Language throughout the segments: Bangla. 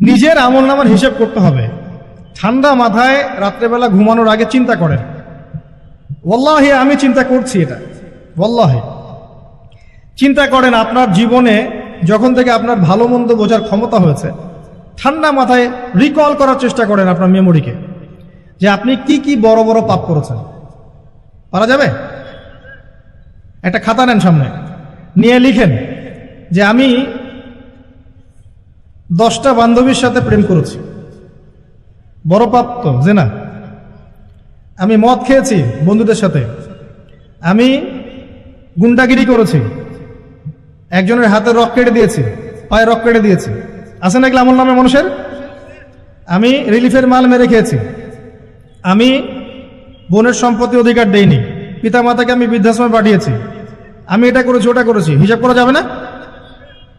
নিজের আমল নামার হিসেব করতে হবে। ঠান্ডা মাথায় রাত্রেবেলা ঘুমানোর আগে চিন্তা করেন। ওল্লাহে আমি চিন্তা করছি এটা। ওল্লাহে চিন্তা করেন আপনার জীবনে যখন থেকে আপনার ভালো মন্দ বোঝার ক্ষমতা হয়েছে, ঠান্ডা মাথায় রিকল করার চেষ্টা করেন আপনার মেমোরিকে যে আপনি কি কি বড় বড় পাপ করেছেন। পারা যাবে? একটা খাতা নেন সামনে। নিয়ে লিখেন যে, আমি দশটা বান্ধবীর সাথে প্রেম করেছি। বড় পাপ তো, যে না? আমি মদ খেয়েছি বন্ধুদের সাথে। আমি গুন্ডাগিরি করেছি। একজনের হাতে রক কেটে দিয়েছি, পায়ে রক কেটে দিয়েছি। আছে নাকি আমল নামে মানুষের? আমি রিলিফের মাল মেরে খেয়েছি। আমি বোনের সম্পত্তি অধিকার দেইনি। পিতা মাতাকে আমি বৃদ্ধাশ্রমে পাঠিয়েছি। আমি এটা করেছি, ওটা করেছি। হিসাব করা যাবে না?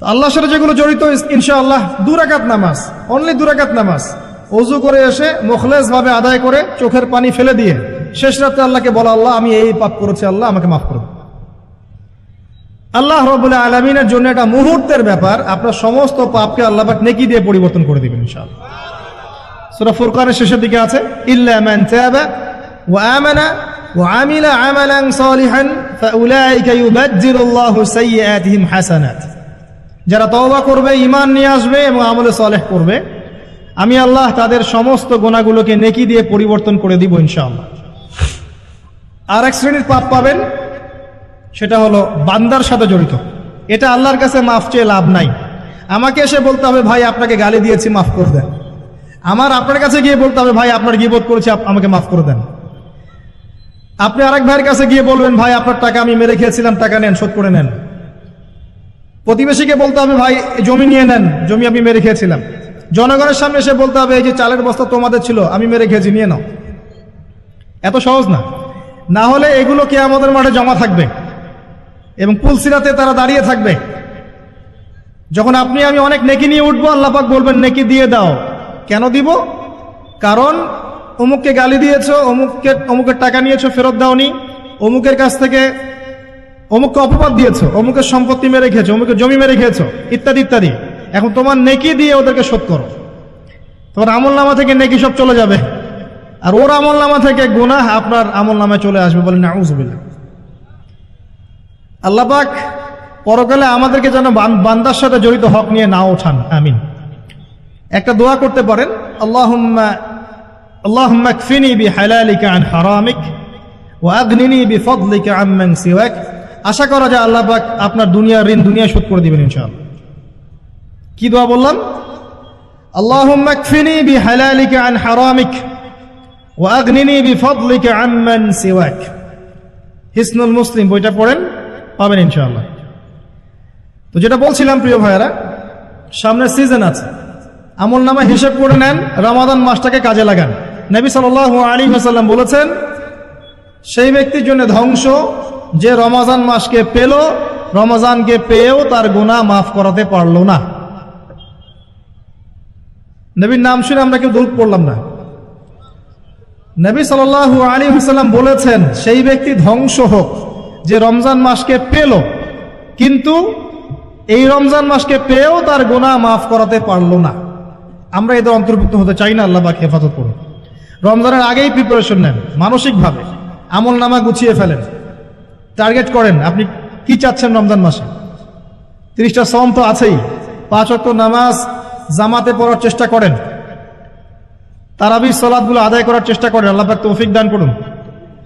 আল্লাহর সাথে যেগুলো জড়িত ইনশা আল্লাহ দুরাকাত নামাজ অনলি দুরাকাত নামাজ। অজু করে এসে মুখলেস ভাবে আদায় করে চোখের পানি ফেলে দিয়ে শেষ রাতে আল্লাহকে বলা, আল্লাহ, আমি এই পাপ করেছি, আল্লাহ, আমাকে মাফ করুন। আল্লাহ রবুল্লাহ আলমিনের জন্য এটা মুহূর্তের ব্যাপার। আপনার সমস্ত পাপকে আল্লাহ পাক নেকি দিয়ে পরিবর্তন করে দিবেন, ইনশাআল্লাহ। সূরা ফুরকানের শেষের দিকে আছে, ইল্লা তাবা ওয়া আমানা ওয়া আমিলা আমালান সালিহান, ফাউলাইকা ইউবাদদিলুল্লাহু সাইয়্যাতিহিম হাসানাত। যারা তওবা করবে ইমান নিয়ে আসবে এবং আমলে সালেহ করবে, আমি আল্লাহ তাদের সমস্ত গোনাগুলোকে নেকি দিয়ে পরিবর্তন করে দিব ইনশাআল্লাহ। আর এক শ্রেণির পাপ পাবেন, সেটা হলো বান্দার সাথে জড়িত। এটা আল্লাহর কাছে মাফ চেয়ে লাভ নাই। আমাকে এসে বলতে হবে, ভাই, আপনাকে গালি দিয়েছি, মাফ করে দেন। আমার আপনার কাছে গিয়ে বলতে হবে, ভাই, আপনার গিবোধ করেছি আমাকে মাফ করে দেন। আপনি আরেক ভাইয়ের কাছে গিয়ে বলবেন, ভাই, আপনার টাকা আমি মেরে খেয়েছিলাম, টাকা নেন, শোধ করে নেন। প্রতিবেশীকে বলতে হবে, ভাই জমি নিয়ে নেন। জমি আমি মেরে খেয়েছিলাম। জনগণের সামনে এসে বলতে হবে, এই যে চালের বস্তা তোমাদের ছিল, আমি মেরে খেয়েছি, নিয়ে নাও। এত সহজ না। না হলে এগুলো কে আমাদের মাঠে জমা থাকবে? এবং পুলসিরাতে তারা দাঁড়িয়ে থাকবে? যখন আপনি, আমি অনেক নেকি নিয়ে উঠবো আল্লাপাক বলবেন, নেকি দিয়ে দাও। কেন দিব? কারণ, অমুককে গালি দিয়েছ, অমুককে, অমুকের টাকা নিয়েছো, ফেরত দাওনি। অমুকের কাছ থেকে অমুককে অপবাদ দিয়েছ, অমুকের সম্পত্তি মেরে খেয়েছো, অমুকের জমি মেরে খেয়েছো, ইত্যাদি ইত্যাদি। এখন তোমার নেকি দিয়ে ওদেরকে শোধ করো। তোমার আমল নামা থেকে নেকি সব চলে যাবে। আর ওর আমল নামা থেকে গুনাহ আপনার আমল নামায় চলে আসবে বলেন আউজবিল্লা আল্লাপাক পরকালে আমাদেরকে যেন বান- বান্দার সাথে জড়িত হক নিয়ে না ওঠান। আমিন। একটা দোয়া করতে পারেন, আল্লাহুম্মা আল্লাহুম্মা কফিনি বিহালালিকা আন হারামিক ওয়া আগনিনি বিফদলিকা আম্মান সিওয়াক। আশা করা যায় আল্লাহ পাক আপনার দুনিয়ার ঋণ দুনিয়া শোধ করে দিবেন ইনশাআল্লাহ। কি দোয়া বললাম? কফিনি বিহালালিকা আন হারামিক ওয়া আগনিনি বিফদলিকা আম্মান সিওয়াক। হিসনুল মুসলিম, বইটা পড়েন, পাবেন ইনশাআল্লাহ। তো যেটা বলছিলাম, প্রিয় ভাইয়েরা, সামনে সিজন আছে। আমল নামা হিসেব করে নেন, রমাদান মাসটাকে কাজে লাগান। নবী সাল আলী হাসাল্লাম বলেছেন, সেই ব্যক্তির জন্য ধ্বংস যে রমাজান মাসকে পেল, রমাজানকে পেয়েও তার গুণা মাফ করাতে পারল না। নবীর নাম শুনে আমরা কেউ দূর পড়লাম না। নবী সাল আলী হাসাল্লাম বলেছেন, সেই ব্যক্তি ধ্বংস হোক যে রমজান মাসকে পেল, কিন্তু এই রমজান মাসকে পেয়েও তার গোনা মাফ করাতে পারল না। আমরা এদের অন্তর্ভুক্ত হতে চাই না, আল্লাহ হেফাজত করুন। রমজানের আগেই প্রিপারেশন নেন, মানসিকভাবে। আমল নামা গুছিয়ে ফেলেন। টার্গেট করেন, আপনি কি চাচ্ছেন রমজান মাসে? তিরিশটা সম তো আছেই। পাঁচ অক্ট নামাজ জামাতে পড়ার চেষ্টা করেন। তারাবির সলাদগুলো আদায় করার চেষ্টা করেন, আল্লাহ পাক তৌফিক দান করুন।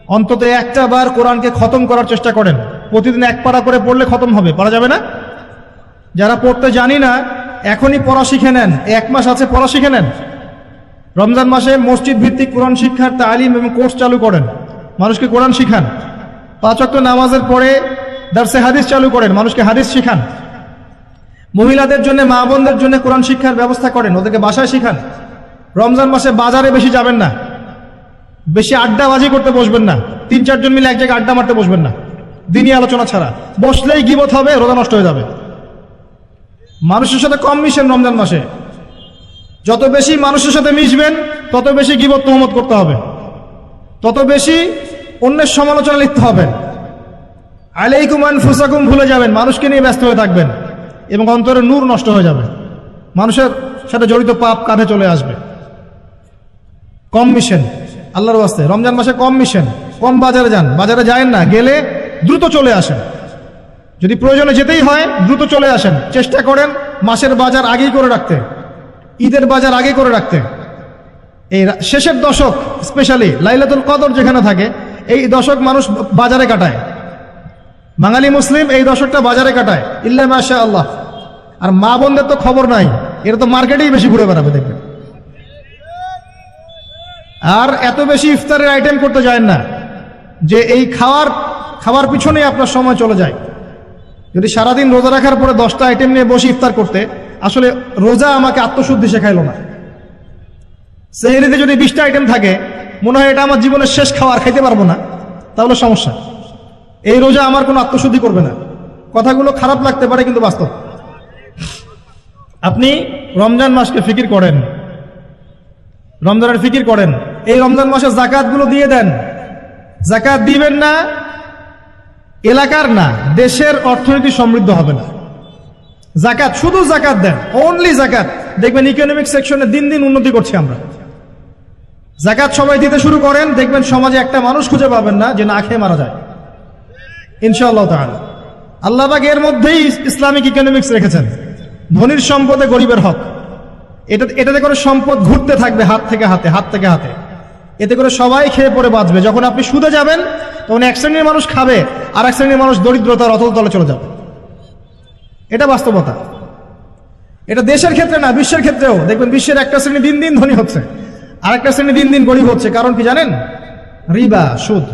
অন্তত একটা বার কোরআনকে খতম করার চেষ্টা করেন। প্রতিদিন এক পারা করে পড়লে খতম হবে পারা যাবে না? যারা পড়তে জানি না, এখনই পড়া শিখে নেন। এক মাস আছে, পড়া শিখে নেন। রমজান মাসে মসজিদ ভিত্তিক কোরআন শিক্ষার তালিম এবং কোর্স চালু করেন। মানুষকে কোরআন শিখান। পাঁচ অক্ট নামাজের পরে দার্সে হাদিস চালু করেন, মানুষকে হাদিস শিখান। মহিলাদের জন্য, মা বোনদের জন্য কোরআন শিক্ষার ব্যবস্থা করেন, ওদেরকে বাসায় শিখান। রমজান মাসে বাজারে বেশি যাবেন না। বেশি আড্ডাবাজি করতে বসবেন না। তিন চারজন মিলে এক জায়গায় আড্ডা মারতে বসবেন না। দিনই আলোচনা ছাড়া। বসলেই গিবত হবে, রোজা নষ্ট হয়ে যাবে। মানুষের সাথে কম মিশেন রমজান মাসে। যত বেশি মানুষের সাথে মিশবেন, তত বেশি গিবত তহমত করতে হবে। তত বেশি অন্যের সমালোচনা লিখতে হবে। আলাইকুমান ফুসাকুম ভুলে যাবেন, মানুষকে নিয়ে ব্যস্ত হয়ে থাকবেন এবং অন্তরে নূর নষ্ট হয়ে যাবে। মানুষের সাথে জড়িত পাপ কাঁধে চলে আসবে। কম মিশেন, আল্লাহর বাস্তে রমজান মাসে কম মিশেন, কম বাজারে যান। বাজারে যায়েন না, গেলে দ্রুত চলে আসেন। যদি প্রয়োজনে যেতেই হয়, দ্রুত চলে আসেন। চেষ্টা করেন মাসের বাজার আগেই করে রাখতে, ঈদের বাজার আগে করে রাখতে। এই শেষের দশক, স্পেশালি লাইলাতুল কদর যেখানে থাকে এই দশক মানুষ বাজারে কাটায়। বাঙালি মুসলিম এই দশকটা বাজারে কাটায়। ইল্লা মাশা আল্লাহ আর মা বোনদের তো খবর নাই। এরা তো মার্কেটেই বেশি ঘুরে বেড়াবে, দেখবেন। আর এত বেশি ইফতারের আইটেম করতে যায় না যে এই খাওয়ার খাওয়ার পিছনে আপনার সময় চলে যায়। যদি সারাদিন রোজা রাখার পরে দশটা আইটেম নিয়ে বসে ইফতার করতে, আসলে রোজা আমাকে আত্মশুদ্ধি শেখাইল না। সেহেরিতে যদি বিশটা আইটেম থাকে মনে হয় এটা আমার জীবনের শেষ খাওয়ার খাইতে পারব না। তাহলে সমস্যা। এই রোজা আমার কোনো আত্মশুদ্ধি করবে না। কথাগুলো খারাপ লাগতে পারে কিন্তু বাস্তব। আপনি রমজান মাসকে ফিকির করেন। রমজানের ফিকির করেন। এই রমজান মাসে জাকাতগুলো দিয়ে দেন। জাকাত দিবেন না, এলাকার না, দেশের অর্থনীতি সমৃদ্ধ হবে না। জাকাত, শুধু জাকাত দেন অনলি জাকাত। দেখবেন ইকোনমিক সেকশনে দিন দিন উন্নতি করছি আমরা। জাকাত সবাই দিতে শুরু করেন, দেখবেন সমাজে একটা মানুষ খুঁজে পাবেন না যে না খেয়ে মারা যায়। ইনশাআল্লাহ তাআলা। আল্লাহবাগ এর মধ্যেই ইসলামিক ইকোনমিক্স রেখেছেন। ধনির সম্পদে গরিবের হক। এটা এটাতে করে সম্পদ ঘুরতে থাকবে হাত থেকে হাতে, হাত থেকে হাতে। এতে করে সবাই খেয়ে পরে বাঁচবে। যখন আপনি সুদে যাবেন, তখন এক শ্রেণির মানুষ খাবে, আর এক শ্রেণির মানুষ দরিদ্রতার অতল তলে চলে যাবে। এটা বাস্তবতা। এটা দেশের ক্ষেত্রে না, বিশ্বের ক্ষেত্রেও। দেখবেন বিশ্বের একটা শ্রেণি দিন দিন ধনী হচ্ছে। আর একটা শ্রেণি দিন দিন গরিব হচ্ছে, কারণ কি জানেন? রিবা, সুদ।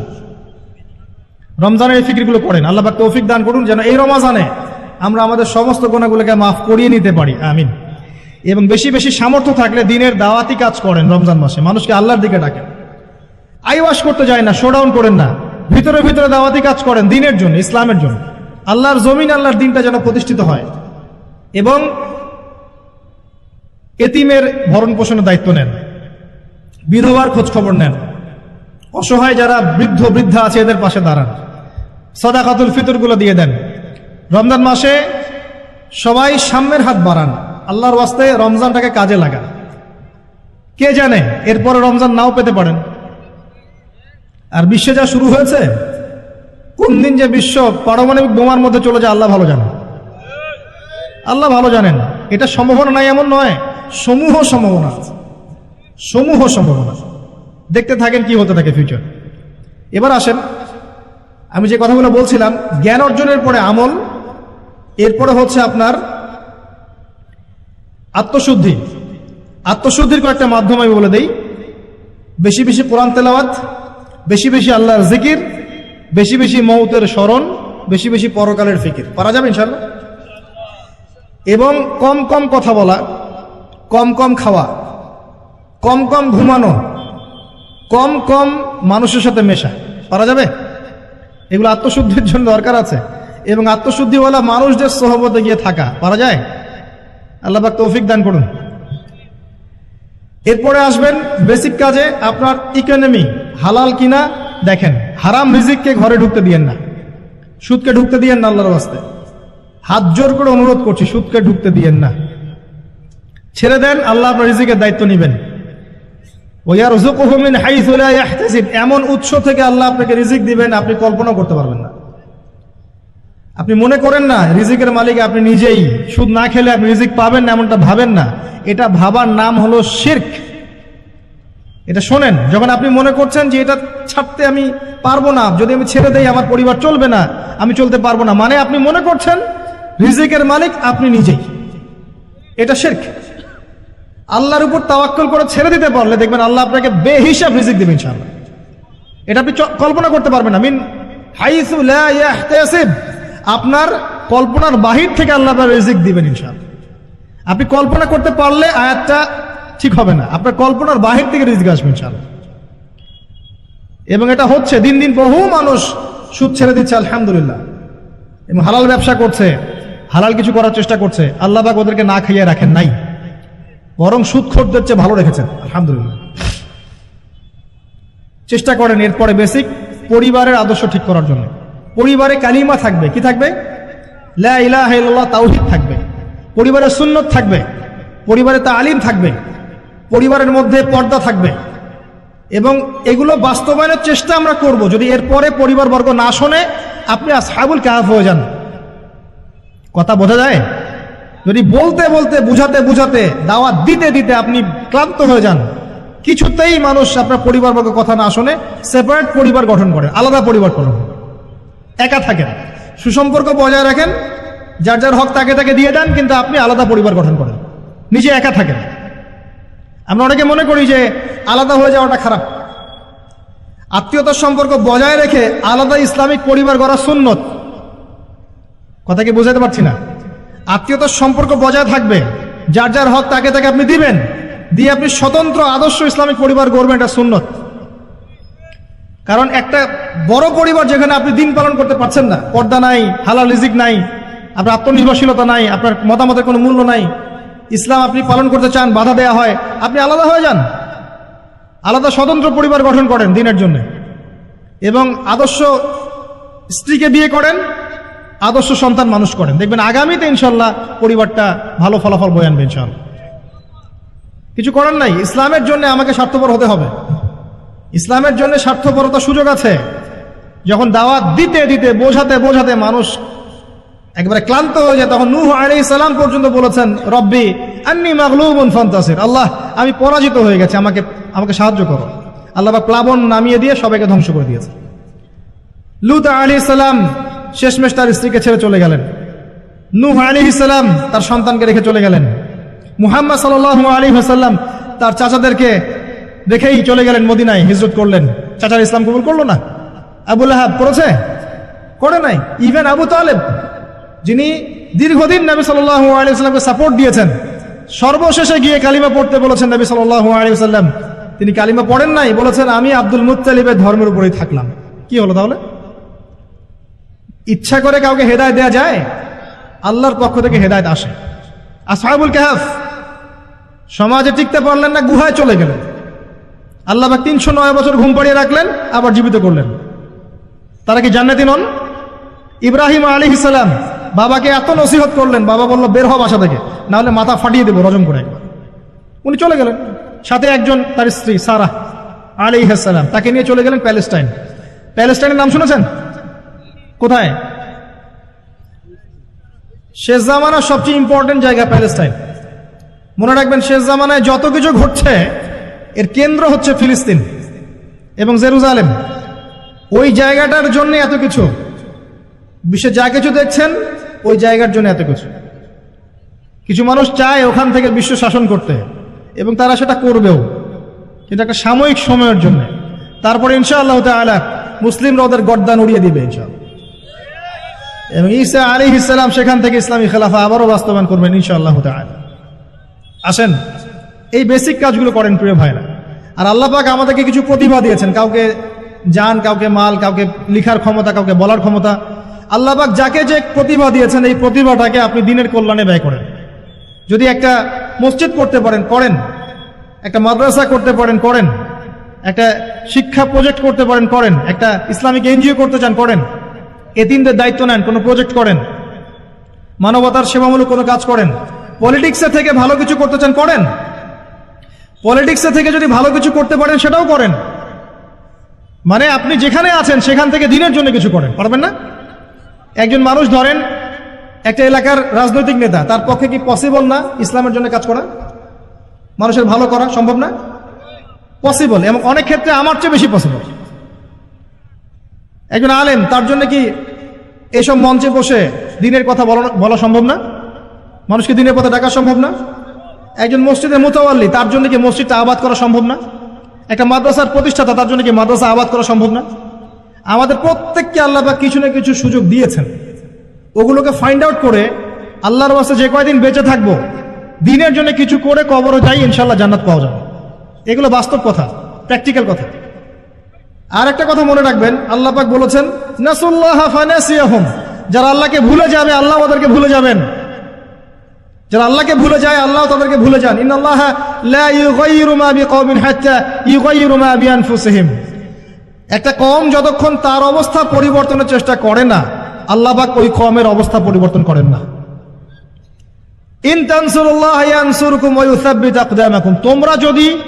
রমজানের এই ফিকিরগুলো করেন আল্লাহ পাক তৌফিক দান করুন যেন এই রমাজানে আমরা আমাদের সমস্ত গোনাগুলোকে মাফ করিয়ে নিতে পারি। আমিন। এবং বেশি বেশি সামর্থ্য থাকলে দিনের দাওয়াতি কাজ করেন রমজান মাসে। মানুষকে আল্লাহর দিকে ডাকেন। আইওয়াশ করতে যায় না, শোডাউন করেন না। ভিতরে ভিতরে দাওয়াতি কাজ করেন দিনের জন্য, ইসলামের জন্য। আল্লাহর জমিন, আল্লাহর দিনটা যেন প্রতিষ্ঠিত হয়। এবং এতিমের ভরণ পোষণের দায়িত্ব নেন। বিধবার খোঁজ খবর নেন। অসহায় যারা বৃদ্ধ বৃদ্ধা আছে, এদের পাশে দাঁড়ান। সদাকাতুল ফিতরগুলো দিয়ে দেন। রমজান মাসে সবাই সাম্যের হাত বাড়ান। আল্লাহর ওয়াস্তে রমজানটাকে কাজে লাগান। কে জানে, এরপরে রমজান নাও পেতে পারেন। আর বিশ্বে যা শুরু হয়েছে, কোন দিন যে বিশ্ব পারমাণবিক বোমার মধ্যে চলে যায়, আল্লাহ ভালো জানেন। আল্লাহ ভালো জানেন। এটা সম্ভাবনা নাই, এমন নয়। সমূহ সম্ভাবনা আছে। সমূহ সম্ভাবনা দেখতে থাকেন কি হতে থাকে ফিউচার এবার আসেন, আমি যে কথাগুলো বলছিলাম, জ্ঞান অর্জনের পরে আমল, এরপরে হচ্ছে আপনার আত্মশুদ্ধি। আত্মশুদ্ধির কয়েকটা মাধ্যম আমি বলে দেই। বেশি বেশি কোরআন তেলাওয়াত, বেশি বেশি আল্লাহর জিকির, বেশি বেশি মৌতের স্মরণ, বেশি বেশি পরকালের ফিকির। পারা যাবে ইনশাল্লাহ এবং কম কম কথা বলা, কম কম খাওয়া। কম কম ঘুমানো, কম কম মানুষের সাথে মেশা, পারা যাবে? এগুলো আত্মশুদ্ধির জন্য দরকার আছে। এবং আত্মশুদ্ধিওয়ালা মানুষদের সহবতে গিয়ে থাকা, পারা যায়? আল্লাহ পাক তৌফিক দান করুন। এরপরে আসবেন বেসিক কাজে আপনার ইকোনমি হালাল কিনা দেখেন। হারাম রিজিককে ঘরে ঢুকতে দিয়েন না। সুদকে ঢুকতে দিয়েন না আল্লাহর বাস্তে হাত জোর করে অনুরোধ করছি, সুদকে ঢুকতে দিয়েন না। ছেড়ে দেন, আল্লাহ আপনার রিজিকের দায়িত্ব নেবেন ওয়ারযুকুহু মিন হাইথু লা ইয়াহতাসিব এমন উৎস থেকে আল্লাহ আপনাকে রিজিক দিবেন, আপনি কল্পনা করতে পারবেন না। আপনি মনে করেন না, রিজিকের মালিক আপনি নিজেই। সুদ না খেলে আপনি রিজিক পাবেন না, এমনটা ভাবেন না। এটা ভাবার নাম হলো শির্ক। এটা শোনেন, যখন আপনি মনে করছেন যে এটা ছাড়তে আমি পারব না, যদি আমি ছেড়ে দেই, আমার পরিবার চলবে না, আমি চলতে পারব না। মানে আপনি মনে করছেন, রিজিকের মালিক আপনি নিজেই। এটা শির্ক। আল্লাহর উপর তাওয়াক্কল করে ছেড়ে দিতে পারলে দেখবেন আল্লাহ আপনাকে বেহিসাব রিজিক দেবেন ইনশাআল্লাহ। এটা আপনি কল্পনা করতে পারবেন না। মিন আপনার কল্পনার বাহির থেকে আল্লাহ পাক রিজিক দিবেন ইনশাআল্লাহ। আপনি কল্পনা করতে পারলে আয়াতটা ঠিক হবে না। আপনার কল্পনার বাহির থেকে রিজিক আসবে ইনশাআল্লাহ। এবং এটা হচ্ছে, দিন দিন বহু মানুষ সুদ ছেড়ে দিচ্ছে, আলহামদুলিল্লাহ। এবং হালাল ব্যবসা করছে, হালাল কিছু করার চেষ্টা করছে আল্লাহবাক ওদেরকে না খাইয়ে রাখেন, নাই। বরং সুদ খোরদের চেয়ে ভালো রেখেছেন। আলহামদুলিল্লাহ। চেষ্টা করেন এরপরে বেসিক পরিবারের আদর্শ ঠিক করার জন্য। পরিবারে কালিমা থাকবে, কি থাকবে? তাওহীদ থাকবে। পরিবারের সুন্নত থাকবে। পরিবারে তা আলিম থাকবে। পরিবারের মধ্যে পর্দা থাকবে। এবং এগুলো বাস্তবায়নের চেষ্টা আমরা করব। যদি এরপরে পরিবারবর্গ না শোনে, আপনি আসহাবুল কাহাফ হয়ে যান। কথা বোঝা যায়? যদি বলতে বলতে, বুঝাতে বুঝাতে, দাওয়াত দিতে দিতে আপনি ক্লান্ত হয়ে যান, কিছুতেই মানুষ আপনার পরিবারবর্গ কথা না শোনে সেপারেট পরিবার গঠন করে, আলাদা পরিবার গঠন একা থাকেন। সুসম্পর্ক বজায় রাখেন, যার যার হক তাকে তাকে দিয়ে দেন, কিন্তু আপনি আলাদা পরিবার গঠন করেন। নিজে একা থাকেন। আমরা অনেকে মনে করি যে আলাদা হয়ে যাওয়াটা খারাপ। আত্মীয়তার সম্পর্ক বজায় রেখে আলাদা ইসলামিক পরিবার গড়া সুন্নত। কথা কি বোঝাতে পারছি না? আত্মীয়তার সম্পর্ক বজায় থাকবে। যার যার হক তাকে তাকে আপনি দিবেন। দিয়ে আপনি স্বতন্ত্র আদর্শ ইসলামিক পরিবার গড়বেন, এটা সুন্নত। কারণ একটা বড় পরিবার যেখানে আপনি দিন পালন করতে পারছেন না, পর্দা নাই, হালাল রিজিক নাই, আপনার আত্মনির্ভরশীলতা নাই, আপনার মতামতের কোনো মূল্য নাই, ইসলাম আপনি পালন করতে চান, বাধা দেয়া হয়, আপনি আলাদা হয়ে যান। আলাদা স্বতন্ত্র পরিবার গঠন করেন দিনের জন্য। এবং আদর্শ স্ত্রীকে বিয়ে করেন আদর্শ সন্তান মানুষ করেন। দেখবেন আগামীতে ইনশাল্লাহ পরিবারটা ভালো ফলাফল বয়ে আনবে ইনশাল্লাহ। কিছু করার নাই। ইসলামের জন্য আমাকে স্বার্থপর হতে হবে। ইসলামের জন্য স্বার্থপরতার সুযোগ আছে। যখন দাওয়াত দিতে দিতে, বোঝাতে বোঝাতে মানুষ একবারে ক্লান্ত হয়ে যায়, তখন নূহ আলাইহিস সালাম পর্যন্ত বলেছেন, রব্বি আন্নি মাগলুবুন ফান্তাসির। আল্লাহ, আমি পরাজিত হয়ে গেছি, আমাকে আমাকে সাহায্য করো। আল্লাহ বা প্লাবন নামিয়ে দিয়ে সবাইকে ধ্বংস করে দিয়েছে লুত আলী সালাম শেষমেশ তার স্ত্রীকে ছেড়ে চলে গেলেন। নূহ আলী সালাম তার সন্তানকে রেখে চলে গেলেন। মুহাম্মদ সাল আলী হাসাল্লাম তার চাচাদেরকে রেখেই চলে গেলেন মদিনায় হিজরত করলেন। চাচার ইসলাম কবুল করল না? আবুল আহাব করেছে করে নাই। ইভেন আবু তালেব, যিনি দীর্ঘদিন নবী সাল্লাহ আলিয়াকে সাপোর্ট দিয়েছেন, সর্বশেষে গিয়ে কালিমা পড়তে বলেছেন নবী সাল্লাহ আলিয়াল্লাম তিনি কালিমা পড়েন নাই, বলেছেন, আমি আব্দুল মুত্তালিবের ধর্মের উপরেই থাকলাম। কি হলো তাহলে? ইচ্ছা করে কাউকে হেদায় দেয়া যায়? আল্লাহর পক্ষ থেকে হেদায়ত আসে। আসহাবুল কাহাফ, সমাজে টিকতে পারলেন না, গুহায় চলে গেলেন। আল্লাহ বা তিনশো নয় বছর ঘুম পাড়িয়ে রাখলেন, আবার জীবিত করলেন। তারা কি জান্নাতি নন? ইব্রাহিম আলী ইসালাম বাবাকে এত নসিহত করলেন, বাবা বলল, বের হ বাসা থেকে, নাহলে মাথা ফাটিয়ে দেবো রজম করে একবার। উনি চলে গেলেন। সাথে একজন, তার স্ত্রী সারা আলী ইসালাম তাকে নিয়ে চলে গেলেন প্যালেস্টাইন। প্যালেস্টাইনের নাম শুনেছেন? কোথায়? শেষ জামানার সবচেয়ে ইম্পর্টেন্ট জায়গা প্যালেস্টাইন। মনে রাখবেন, শেষ জামানায় যত কিছু ঘটছে, এর কেন্দ্র হচ্ছে ফিলিস্তিন এবং জেরুজালেম। ওই জায়গাটার জন্য এত কিছু। বিশ্বে যা কিছু দেখছেন, ওই জায়গার জন্য এত কিছু। কিছু মানুষ চায় ওখান থেকে বিশ্ব শাসন করতে এবং তারা সেটা করবেও। কিন্তু একটা সাময়িক সময়ের জন্য। তারপরে ইনশাআল্লাহ তালা মুসলিমরা ওদের গর্দান উড়িয়ে দিবে ইনশাআল্লাহ। এবং ঈসা আলী ইসলাম সেখান থেকে ইসলামী খেলাফা আবারও বাস্তবায়ন করবেন ইনশাআল্লাহ তালা আসেন, এই বেসিক কাজগুলো করেন প্রিয় ভাইরা। আর আল্লাহ পাক আমাদেরকে কিছু প্রতিভা দিয়েছেন, কাউকে জান, কাউকে মাল, কাউকে লিখার ক্ষমতা, কাউকে বলার ক্ষমতা। আল্লাহ পাক যাকে যে প্রতিভা দিয়েছেন, এই প্রতিভাটাকে আপনি দিনের কল্যাণে ব্যয় করেন। যদি একটা মসজিদ করতে পারেন, করেন। একটা মাদ্রাসা করতে পারেন, করেন। একটা শিক্ষা প্রজেক্ট করতে পারেন, করেন। একটা ইসলামিক এনজিও করতে চান, করেন। এতিমদের দায়িত্ব নেন, কোনো প্রজেক্ট করেন। মানবতার সেবামূলক কোনো কাজ করেন। পলিটিক্সে থেকে ভালো কিছু করতে চান, করেন। পলিটিক্সে থেকে যদি ভালো কিছু করতে পারেন, সেটাও করেন। মানে আপনি যেখানে আছেন, সেখান থেকে দিনের জন্য কিছু করেন, পারবেন না? একজন মানুষ ধরেন, একটা এলাকার রাজনৈতিক নেতা, তার পক্ষে কি পসিবল না ইসলামের জন্য কাজ করা? মানুষের ভালো করা সম্ভব না? পসিবল এবং অনেক ক্ষেত্রে আমার চেয়ে বেশি পসিবল একজন আলেম, তার জন্য কি এসব মঞ্চে বসে দিনের কথা বলা সম্ভব না? মানুষকে দিনের পথে ডাকা সম্ভব না? একজন মসজিদের মোতাওয়াল্লি, তার জন্য কি মসজিদটা আবাদ করা সম্ভব না? একটা মাদ্রাসার প্রতিষ্ঠাতা, তার জন্য কি মাদ্রাসা আবাদ করা সম্ভব না? আমাদের প্রত্যেককে আল্লাহ বা কিছু না কিছু সুযোগ দিয়েছেন। ওগুলোকে ফাইন্ড আউট করে আল্লাহর বাসে যে কয়দিন বেঁচে থাকব, দিনের জন্য কিছু করে কবরও যাই ইনশাল্লাহ জান্নাত পাওয়া যাবে। এগুলো বাস্তব কথা প্র্যাকটিক্যাল কথা। আর একটা কথা মনে রাখবেন, আল্লাহ পাক বলেছেন, নাসুল্লাহ ফানাসিয়াহুম। যারা আল্লাহকে ভুলে যাবে, আল্লাহ ওদেরকে ভুলে যাবেন। যারা আল্লাহকে ভুলে যায়, আল্লাহ তাদেরকে ভুলে যান। ইন্নাল্লাহ লা ইউগাইয়িরু মা বিকওমিন হাত্তা ইউগাইয়িরু মা বিআনফুসিহিম। একটা কম যতক্ষণ তার অবস্থা পরিবর্তনের চেষ্টা করে না, আল্লাহ পাক ওই কমের অবস্থা পরিবর্তন করেন না। ইন তানসুরুল্লাহ ইয়ানসুরকুম ওয়া ইউসাব্বিত আকদামাকুম। তোমরা যদি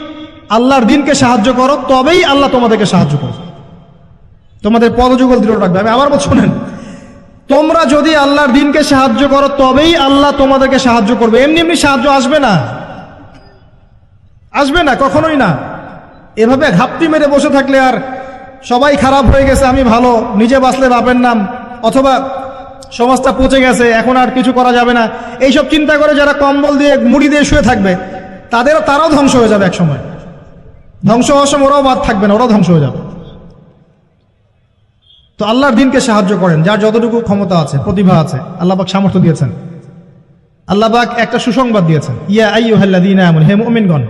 আল্লাহর দিনকে সাহায্য করো, তবেই আল্লাহ তোমাদেরকে সাহায্য করো তোমাদের পদযুগল দৃঢ় রাখবে। আমি আবার শোনেন, তোমরা যদি আল্লাহর দিনকে সাহায্য করো, তবেই আল্লাহ তোমাদেরকে সাহায্য করবে। এমনি এমনি সাহায্য আসবে না। আসবে না, কখনোই না। এভাবে ঘাপটি মেরে বসে থাকলে আর সবাই খারাপ হয়ে গেছে, আমি ভালো, নিজে বাঁচলে বাপের নাম, অথবা সমাজটা পচে গেছে, এখন আর কিছু করা যাবে না। এইসব চিন্তা করে যারা কম্বল দিয়ে, মুড়ি দিয়ে শুয়ে থাকবে, তাদেরও, তারাও ধ্বংস হয়ে যাবে একসময়। ধ্বংস হওয়ার সময় ওরাও বাদ থাকবে না, ওরাও ধ্বংস হয়ে যাবে। তো আল্লাহর দিনকে সাহায্য করেন, যার যতটুকু ক্ষমতা আছে, প্রতিভা আছে আল্লাহবাক সামর্থ্য দিয়েছেন। আল্লাহবাক একটা সুসংবাদ দিয়েছেন, ইয়া আইয়ুহাল্লাযীনা আমানু, হে মুমিনগণ,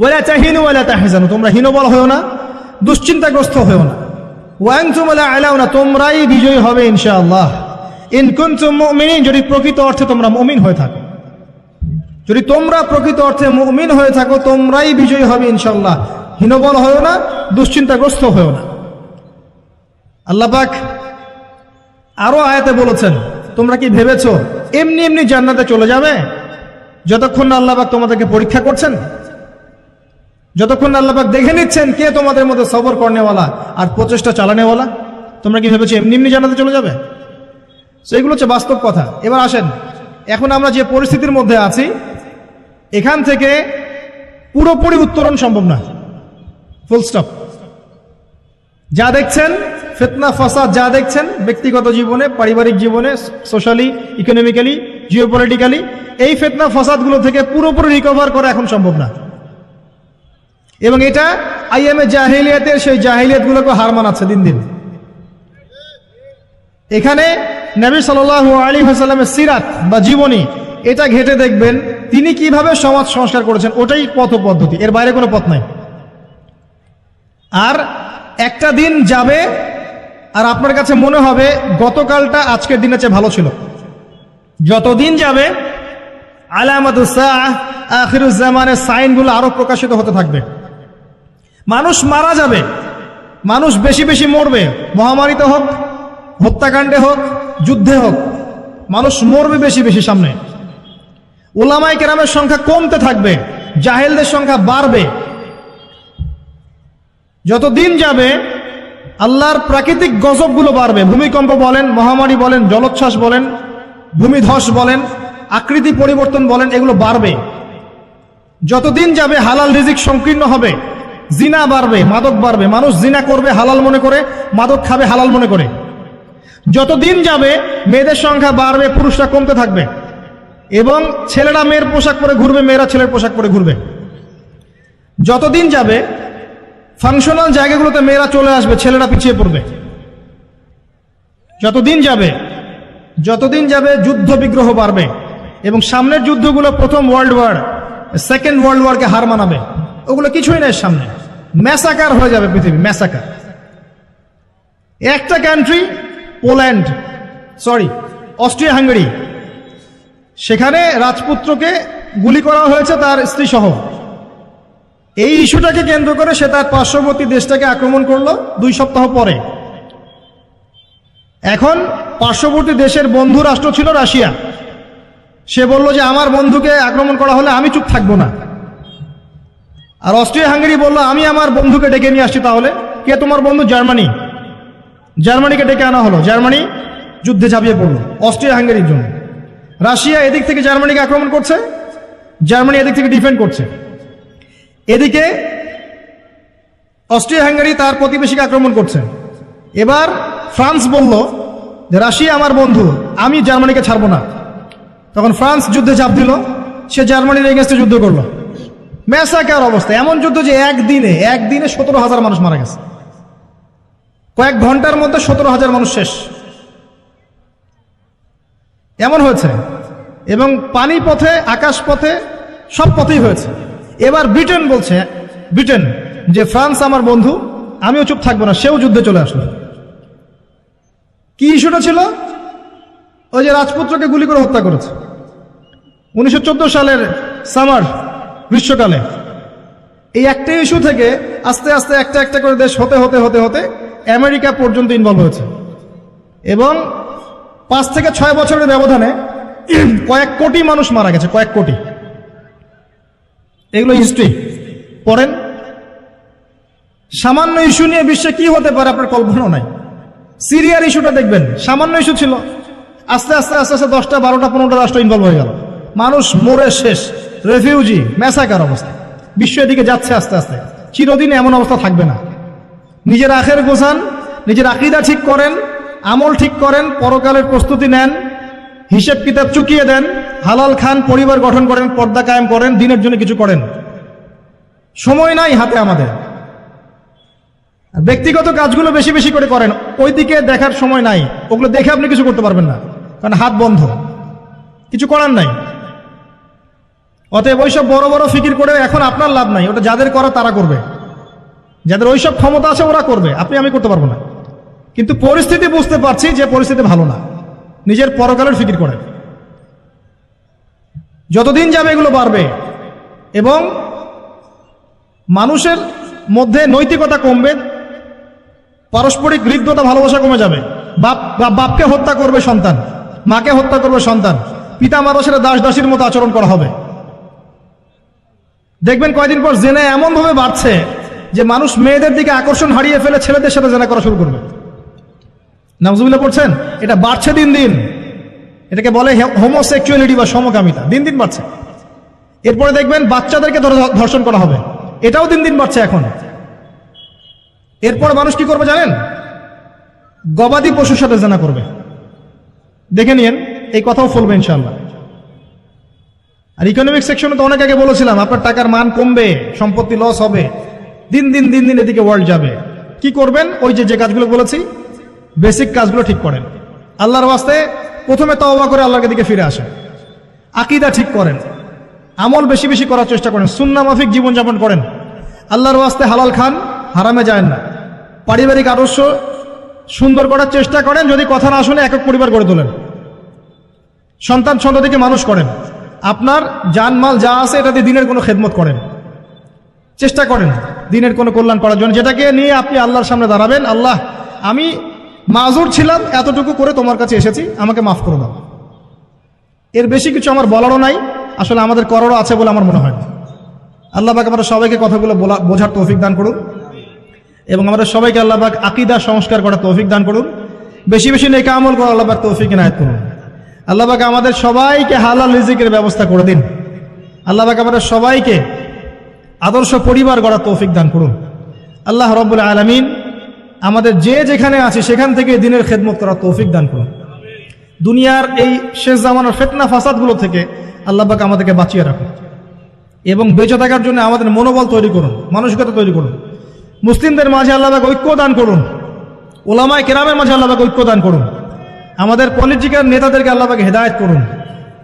ওয়ালা তাহিনু ওয়ালা তাহজানু, তোমরা হীনবল হয়েও না, দুশ্চিন্তাগ্রস্ত হয়েও না। ওয়ানতুম লা আলাউনা, তোমরাই বিজয়ী হবে ইনশাআল্লাহ। ইন কুনতুম মুমিনিন, যদি প্রকৃত অর্থে তোমরা মুমিন হয়ে থাকো। যদি তোমরা প্রকৃত অর্থে মুমিন হয়ে থাকো, তোমরাই বিজয়ী হবে ইনশাল্লাহ হীনবল হয়েও না, দুশ্চিন্তাগ্রস্ত হয়েও না। আল্লাহ পাক আরও আয়াতে বলেছেন, তোমরা কি ভেবেছো, এমনি এমনি জান্নাতে চলে যাবে? যতক্ষণ না আল্লাহ পাক তোমাদেরকে পরীক্ষা করছেন, যতক্ষণ না আল্লাহবাক দেখে নিচ্ছেন কে তোমাদের মধ্যে সবর করনেওয়ালা আর প্রচেষ্টা চালানেওয়ালা, তোমরা কি ভেবেছো এমনি এমনি জান্নাতে চলে যাবে? তো এগুলো হচ্ছে বাস্তব কথা। এবার আসেন, এখন আমরা যে পরিস্থিতির মধ্যে আছি এখান থেকে পুরোপুরি উত্তরণ সম্ভব না ফুল স্টপ যা দেখছেন, ফেতনা, ফসাদ যা দেখছেন, ব্যক্তিগত জীবনে, পারিবারিক জীবনে সোশ্যালি ইকোনমিক্যালি জিওপলিটিক্যালি এই ফেতনা, ফসাদগুলো থেকে পুরোপুরি রিকভার করা এখন সম্ভব না। এবং এটা আইএমএ জাহিলিয়াতের সেই জাহিলিয়াতগুলোকে হার মানাচ্ছে দিন দিন। এখানে নবী সাল আলী হাসাল্লামের সিরাত বা জীবনী, এটা ঘেটে দেখবেন তিনি কীভাবে সমাজ সংস্কার করেছেন, ওটাই পথ পদ্ধতি। এর বাইরে কোনো পথ নাই। আর একটা দিন যাবে, আর আপনার কাছে মনে হবে, গতকালটা আজকের দিনের চেয়ে ভালো ছিল। যতদিন যাবে আলামতুসাহিরুজ্জামানের সাইনগুলো আরও প্রকাশিত হতে থাকবে। মানুষ মারা যাবে, মানুষ বেশি বেশি মরবে। মহামারীতে হোক, হত্যাকাণ্ডে হোক, যুদ্ধে হোক, মানুষ মরবে বেশি বেশি সামনে। ওলামাই কেরামের সংখ্যা কমতে থাকবে, জাহেলদের সংখ্যা বাড়বে। যত দিন যাবে, আল্লাহর প্রাকৃতিক গজবগুলো বাড়বে। ভূমিকম্প বলেন, মহামারী বলেন, জলোচ্ছ্বাস বলেন, ভূমিধস বলেন, আকৃতি পরিবর্তন বলেন, এগুলো বাড়বে। যতদিন যাবে, হালাল রিজিক সংকীর্ণ হবে, জিনা বাড়বে, মাদক বাড়বে। মানুষ জিনা করবে হালাল মনে করে, মাদক খাবে হালাল মনে করে। যতদিন যাবে, মেয়েদের সংখ্যা বাড়বে, পুরুষরা কমতে থাকবে। এবং ছেলেরা মেয়ের পোশাক পরে ঘুরবে, মেয়েরা ছেলের পোশাক পরে ঘুরবে। যতদিন যাবে ফাংশনাল জায়গাগুলোতে মেয়েরা চলে আসবে, ছেলেরা পিছিয়ে পড়বে। যতদিন যাবে যতদিন যাবে যুদ্ধ বিগ্রহ বাড়বে এবং সামনের যুদ্ধগুলো প্রথম ওয়ার্ল্ড ওয়ার সেকেন্ড ওয়ার্ল্ড ওয়ারকে হার মানাবে। ওগুলো কিছুই নাই সামনে। ম্যাসাকার হয়ে যাবে পৃথিবী ম্যাসাকার একটা country Poland sorry Austria Hungary সেখানে রাজপুত্রকে গুলি করা হয়েছে তার স্ত্রী সহ এই ইস্যুটাকে কেন্দ্র করে সে তার পার্শ্ববর্তী দেশটাকে আক্রমণ করল দুই সপ্তাহ পরে। এখন পার্শ্ববর্তী দেশের বন্ধু রাষ্ট্র ছিল রাশিয়া। সে বলল যে, আমার বন্ধুকে আক্রমণ করা হলে আমি চুপ থাকব না। আর অস্ট্রিয়া হাঙ্গেরি বলল, আমি আমার বন্ধুকে ডেকে নিয়ে আসছি তাহলে। কে তোমার বন্ধু? জার্মানি। জার্মানিকে ডেকে আনা হলো। জার্মানি যুদ্ধে ঝাঁপিয়ে পড়ল অস্ট্রিয়া হাঙ্গেরির জন্য। রাশিয়া এদিক থেকে জার্মানিকে আক্রমণ করছে, জার্মানি এদিক থেকে ডিফেন্ড করছে। এদিকে অস্ট্রিয়া হাঙ্গেরি তার প্রতিবেশীকে আক্রমণ করছে। এবার ফ্রান্স বলল যে, রাশিয়া আমার বন্ধু, আমি জার্মানিকে ছাড়বো না। তখন ফ্রান্স যুদ্ধে চাপ দিল, সে জার্মানির এগেনস্টে যুদ্ধ করল। ম্যাসাকার অবস্থা, এমন যুদ্ধ যে একদিনে একদিনে সতেরো হাজার মানুষ মারা গেছে। কয়েক ঘণ্টার মধ্যে সতেরো হাজার মানুষ শেষ। এমন হয়েছে। এবং পানি পথে, আকাশ পথে, সব পথেই হয়েছে। এবার ব্রিটেন বলছে, ব্রিটেন, যে ফ্রান্স আমার বন্ধু, আমিও চুপ থাকব না, সেও যুদ্ধে চলে আসলো। কি ইস্যুটা ছিল? ওই যে রাজপুত্রকে গুলি করে হত্যা করেছে। উনিশশো চোদ্দ সালের সামার গ্রীষ্মকালে। এই একটা ইস্যু থেকে আস্তে আস্তে একটা একটা করে দেশ হতে হতে হতে হতে আমেরিকা পর্যন্ত ইনভলভ হয়েছে। এবং পাঁচ থেকে ছয় বছরের ব্যবধানে কয়েক কোটি মানুষ মারা গেছে, কয়েক কোটি। এগুলো হিস্ট্রি পড়েন। সামান্য ইস্যু নিয়ে বিশ্বে কি হতে পারে আপনার কল্পনাও নাই। সিরিয়ার ইস্যুটা দেখবেন। সামান্য ইস্যু ছিল। আস্তে আস্তে আস্তে আস্তে দশটা, বারোটা, পনেরোটা রাষ্ট্র ইনভলভ হয়ে গেল। মানুষ মরে শেষ। রেফিউজি ম্যাসাকার অবস্থা। বিশ্ব এদিকে যাচ্ছে আস্তে আস্তে। চিরদিন এমন অবস্থা থাকবে না। নিজের আখের গোছান, নিজের আকিদা ঠিক করেন আমল ঠিক করেন, পরকালের প্রস্তুতি নেন, হিসেব কিতাব চুকিয়ে দেন, হালাল খান পরিবার গঠন করেন, পর্দা কায়েম করেন, দিনের জন্য কিছু করেন। সময় নাই হাতে আমাদের। ব্যক্তিগত কাজগুলো বেশি বেশি করে করেন ওই দিকে দেখার সময় নাই, ওগুলো দেখে আপনি কিছু করতে পারবেন না, কারণ হাত বন্ধ। কিছু করার নাই। অতএব ওইসব বড় বড় ফিকির করে এখন আপনার লাভ নাই, ওটা যাদের করা তারা করবে। যাদের ওইসব ক্ষমতা আছে ওরা করবে, আপনি আমি করতে পারব না। কিন্তু পরিস্থিতি বুঝতে পারছি যে পরিস্থিতি ভালো না। নিজের পরকালের ফিকির করে যতদিন যাবে এগুলো বাড়বে এবং মানুষের মধ্যে নৈতিকতা কমবে, পারস্পরিক হৃদ্যতা, ভালোবাসা কমে যাবে। বাপ বাপকে হত্যা করবে সন্তান, মাকে হত্যা করবে সন্তান, পিতা সাথে দাস দাসীর মতো আচরণ করা হবে। দেখবেন কয়দিন পর জেনে এমনভাবে বাড়ছে যে মানুষ মেয়েদের দিকে আকর্ষণ হারিয়ে ফেলে ছেলেদের সাথে জেনা করা শুরু করবে। নামজুবিল্লাহ পড়ছেন? এটা বাড়ছে দিন দিন। এটাকে বলে হোমোসেক্সুয়ালিটি বা সমকামিতা। দিন দিন বাড়ছে। এরপরে দেখবেন বাচ্চাদেরকে ধর- ধর্ষণ করা হবে। এটাও দিন দিন বাড়ছে এখন। এরপর মানুষ কি করবে জানেন? গবাদি পশুর সাথে জানা করবে। দেখে নিয়েন, এই কথাও ফলবে ইনশাল্লাহ আর ইকোনমিক সেকশনে তো অনেক আগে বলেছিলাম, আপনার টাকার মান কমবে, সম্পত্তি লস হবে। দিন দিন দিন দিন এদিকে ওয়ার্ল্ড যাবে। কি করবেন? ওই যে যে কাজগুলো বলেছি বেসিক কাজগুলো ঠিক করেন। আল্লাহর ওয়াস্তে প্রথমে তওবা করে আল্লাহর দিকে ফিরে আসেন। আকিদা ঠিক করেন। আমল বেশি বেশি করার চেষ্টা করেন। সুন্না মাফিক জীবনযাপন করেন। আল্লাহর ওয়াস্তে হালাল খান, হারামে যায় না। পারিবারিক আদর্শ সুন্দর করার চেষ্টা করেন, যদি কথা না শুনে একক পরিবার গড়ে তোলেন। সন্তান সন্ততিকে মানুষ করেন। আপনার জানমাল যা আছে, এটা দিয়ে দিনের কোনো খেদমত করেন। চেষ্টা করেন দিনের কোনো কল্যাণ করার জন্য। যেটাকে নিয়ে আপনি আল্লাহর সামনে দাঁড়াবেন, আল্লাহ, আমি মাজুর ছিলাম, এতটুকু করে তোমার কাছে এসেছি, আমাকে মাফ করে দাও। এর বেশি কিছু আমার বলারও নাই, আসলে আমাদের করারও আছে বলে আমার মনে হয় আল্লাহ পাক আমরা সবাইকে কথাগুলো বলা বোঝার তৌফিক দান করুন। এবং আমাদের সবাইকে আল্লাহ পাক আকিদা সংস্কার করার তৌফিক দান করুন। বেশি বেশি নেকা আমল করা আল্লাহ পাক তৌফিক এনায়ত করুন। আল্লাহ পাক আমাদের সবাইকে হালাল রিজিকের ব্যবস্থা করে দিন। আল্লাহ পাক আমাদের সবাইকে আদর্শ পরিবার গড়ার তৌফিক দান করুন। আল্লাহ রব্বুল আলমিন আমাদের যে যেখানে আছে সেখান থেকে দিনের খেদমত করার তৌফিক দান করুন। দুনিয়ার এই শেষ জামানার ফেতনা ফাসাদগুলো থেকে আল্লাহ পাক আমাদেরকে বাঁচিয়ে রাখুন। এবং বেঁচে থাকার জন্য আমাদের মনোবল তৈরি করুন, মানসিকতা তৈরি করুন। মুসলিমদের মাঝে আল্লাহ পাক ঐক্য দান করুন। ওলামায় কেরামের মাঝে আল্লাহ পাক ঐক্য দান করুন। আমাদের পলিটিক্যাল নেতাদেরকে আল্লাহ পাক হেদায়ত করুন।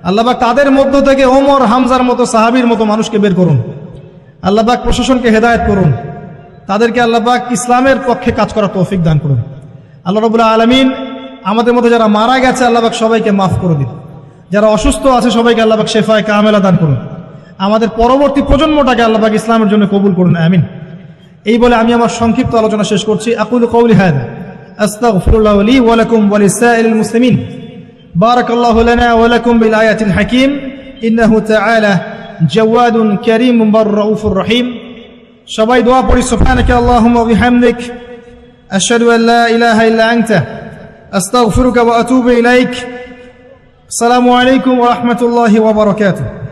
আল্লাহ পাক তাদের মধ্য থেকে ওমর, হামজার মতো সাহাবির মতো মানুষকে বের করুন। আল্লাহ পাক প্রশাসনকে হেদায়ত করুন। তাদেরকে আল্লাহ পাক ইসলামের পক্ষে কাজ করার তৌফিক দান করুন। আল্লাহ রবুল্লাহ আলমিন আমাদের মধ্যে যারা মারা গেছে, আল্লাহ পাক সবাইকে মাফ করে দিন। যারা অসুস্থ আছে, সবাইকে আল্লাহ পাক শেফায় কামেলা দান করুন। আমাদের পরবর্তী প্রজন্মটাকে আল্লাহ পাক ইসলামের জন্য কবুল করুন, আমিন। এই বলে আমি আমার সংক্ষিপ্ত আলোচনা শেষ করছি। আকুল কৌলি হায়দা আস্তাগফিরুল্লাহ লি ওয়া লাকুম ওয়া লিসাইরিল মুসলিমিন। বারাকাল্লাহু লানা ওয়া লাকুম বিল আয়াতিল হাকীম। রহিম। সবাই দোয়া পড়ি, সুবহানাকা আল্লাহুম্মা ওয়া বিহামদিক। আশহাদু আন লা ইলাহা ইল্লা আনতা। আস্তাগফিরুকা ওয়া আতুবু ইলাইক। আসসালামু আলাইকুম ওয়া রাহমাতুল্লাহি ওয়া বারাকাতুহু।